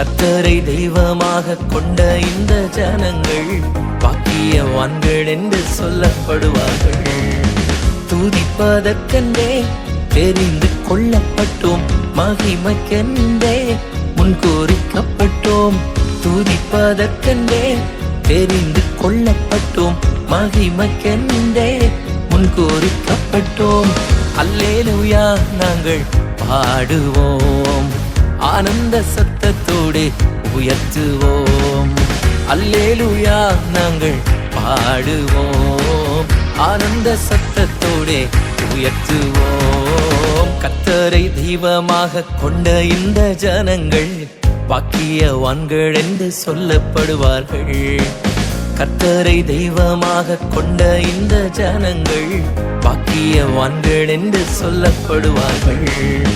கத்தரை தெய்வமாக கொண்ட இந்த ஜனங்கள் பாக்கியவான்கள் என்று சொல்லப்படுவார்கள். துதிப்பதற்கென்றே தெரிந்து கொள்ளப்பட்டோம். மகிமைக்கென்றே முன்கூறிக்கப்பட்டோம். துதிப்பதற்கென்றே தெரிந்து கொள்ளப்பட்டோம். மகிமைக்கென்றே முன்கூறிக்கப்பட்டோம். அல்லேலுயா நாங்கள் பாடுவோம். ஆனந்த சத்தத்தோடு உயர்த்துவோம். அல்லேலுயா நாங்கள் பாடுவோம். ஆனந்த சத்தத்தோடே உயர்த்துவோம். கத்தரை தெய்வமாக கொண்ட இந்த ஜனங்கள் பாக்கியவான்கள் என்று சொல்லப்படுவார்கள். கத்தரை தெய்வமாக கொண்ட இந்த ஜனங்கள் பாக்கியவான்கள் என்று சொல்லப்படுவார்கள்.